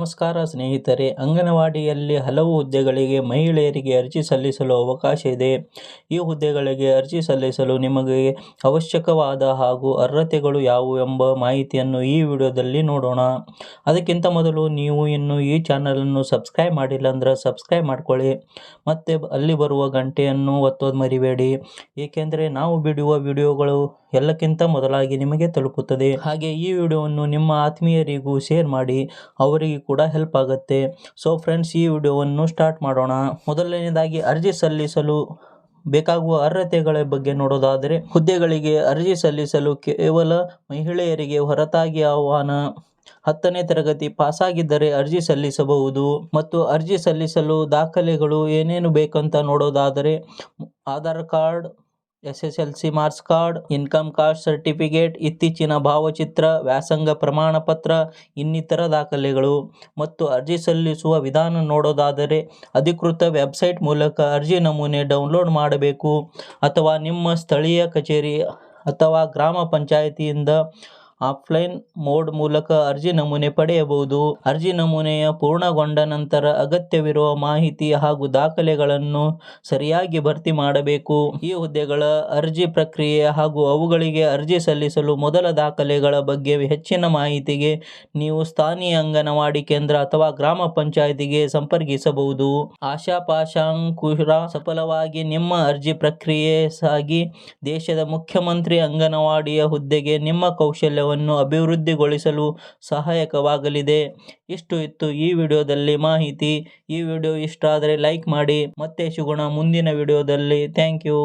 ನಮಸ್ಕಾರ ಸ್ನೇಹಿತರೆ, ಅಂಗನವಾಡಿಯಲ್ಲಿ ಹಲವು ಹುದ್ದೆಗಳಿಗೆ ಮಹಿಳೆಯರಿಗೆ ಅರ್ಜಿ ಸಲ್ಲಿಸಲು ಅವಕಾಶ ಇದೆ. ಈ ಹುದ್ದೆಗಳಿಗೆ ಅರ್ಜಿ ಸಲ್ಲಿಸಲು ನಿಮಗೆ ಅವಶ್ಯಕವಾದ ಹಾಗೂ ಅರ್ಹತೆಗಳು ಯಾವುವು ಎಂಬ ಮಾಹಿತಿಯನ್ನು ಈ ವಿಡಿಯೋದಲ್ಲಿ ನೋಡೋಣ. ಅದಕ್ಕಿಂತ ಮೊದಲು ನೀವು ಇನ್ನು ಈ ಚಾನಲನ್ನು ಸಬ್ಸ್ಕ್ರೈಬ್ ಮಾಡಿಲ್ಲ ಅಂದ್ರೆ ಸಬ್ಸ್ಕ್ರೈಬ್ ಮಾಡ್ಕೊಳ್ಳಿ. ಮತ್ತು ಅಲ್ಲಿ ಬರುವ ಗಂಟೆಯನ್ನು ಒತ್ತೋದು ಮರಿಬೇಡಿ. ಏಕೆಂದರೆ ನಾವು ಬಿಡುವ ವಿಡಿಯೋಗಳು ಎಲ್ಲಕ್ಕಿಂತ ಮೊದಲಾಗಿ ನಿಮಗೆ ತಲುಪುತ್ತದೆ. ಹಾಗೆ ಈ ವಿಡಿಯೋವನ್ನು ನಿಮ್ಮ ಆತ್ಮೀಯರಿಗೂ ಶೇರ್ ಮಾಡಿ, ಅವರಿಗೆ ಕೂಡ ಹೆಲ್ಪ್ ಆಗುತ್ತೆ. ಸೊ ಫ್ರೆಂಡ್ಸ್ ಈ ವಿಡಿಯೋವನ್ನು ಸ್ಟಾರ್ಟ್ ಮಾಡೋಣ. ಮೊದಲನೇದಾಗಿ ಅರ್ಜಿ ಸಲ್ಲಿಸಲು ಬೇಕಾಗುವ ಅರ್ಹತೆಗಳ ಬಗ್ಗೆ ನೋಡೋದಾದರೆ, ಹುದ್ದೆಗಳಿಗೆ ಅರ್ಜಿ ಸಲ್ಲಿಸಲು ಕೇವಲ ಮಹಿಳೆಯರಿಗೆ ಹೊರತಾಗಿ ಆಹ್ವಾನ. ಹತ್ತನೇ ತರಗತಿ ಪಾಸಾಗಿದ್ದರೆ ಅರ್ಜಿ ಸಲ್ಲಿಸಬಹುದು. ಮತ್ತು ಅರ್ಜಿ ಸಲ್ಲಿಸಲು ದಾಖಲೆಗಳು ಏನೇನು ಬೇಕಂತ ನೋಡೋದಾದರೆ, Aadhaar card S S L C marks card, income caste certificate, ಇತ್ತೀಚಿನ ಭಾವಚಿತ್ರ, ವ್ಯಾಸಂಗ ಪ್ರಮಾಣ ಪತ್ರ ಇನ್ನಿತರ ದಾಖಲೆಗಳು ಮತ್ತು ಅರ್ಜಿ ಸಲ್ಲಿಸುವ ವಿಧಾನ ನೋಡೋದಾದರೆ ಅಧಿಕೃತ ವೆಬ್ಸೈಟ್ ಮೂಲಕ ಅರ್ಜಿ ನಮೂನೆ ಡೌನ್ಲೋಡ್ ಮಾಡಬೇಕು. ಅಥವಾ ನಿಮ್ಮ ಸ್ಥಳೀಯ ಕಚೇರಿ ಅಥವಾ ಗ್ರಾಮ ಪಂಚಾಯಿತಿಯಿಂದ ಆಫ್ಲೈನ್ ಮೋಡ್ ಮೂಲಕ ಅರ್ಜಿ ನಮೂನೆ ಪಡೆಯಬಹುದು. ಅರ್ಜಿ ನಮೂನೆಯ ಪೂರ್ಣಗೊಂಡ ನಂತರ ಅಗತ್ಯವಿರುವ ಮಾಹಿತಿ ಹಾಗೂ ದಾಖಲೆಗಳನ್ನು ಸರಿಯಾಗಿ ಭರ್ತಿ ಮಾಡಬೇಕು. ಈ ಹುದ್ದೆಗಳ ಅರ್ಜಿ ಪ್ರಕ್ರಿಯೆ ಹಾಗೂ ಅವುಗಳಿಗೆ ಅರ್ಜಿ ಸಲ್ಲಿಸಲು ಮೊದಲ ದಾಖಲೆಗಳ ಬಗ್ಗೆ ಹೆಚ್ಚಿನ ಮಾಹಿತಿಗೆ ನೀವು ಸ್ಥಾನೀಯ ಅಂಗನವಾಡಿ ಕೇಂದ್ರ ಅಥವಾ ಗ್ರಾಮ ಪಂಚಾಯಿತಿಗೆ ಸಂಪರ್ಕಿಸಬಹುದು. ಆಶಾಪಾಶಾಂಕುರ ಸಫಲವಾಗಿ ನಿಮ್ಮ ಅರ್ಜಿ ಪ್ರಕ್ರಿಯೆ ಸಾಗಿ ದೇಶದ ಮುಖ್ಯಮಂತ್ರಿ ಅಂಗನವಾಡಿಯ ಹುದ್ದೆಗೆ ನಿಮ್ಮ ಕೌಶಲ್ಯವನ್ನು ಅಭಿವೃದ್ಧಿಗೊಳಿಸಲು ಸಹಾಯಕವಾಗಲಿದೆ. ಇಷ್ಟು ಇತ್ತು ಈ ವಿಡಿಯೋದಲ್ಲಿ ಮಾಹಿತಿ. ಈ ವಿಡಿಯೋ ಇಷ್ಟ ಆದರೆ ಲೈಕ್ ಮಾಡಿ. ಮತ್ತೆ ಸಿಗೋಣ ಮುಂದಿನ ವಿಡಿಯೋದಲ್ಲಿ. Thank you.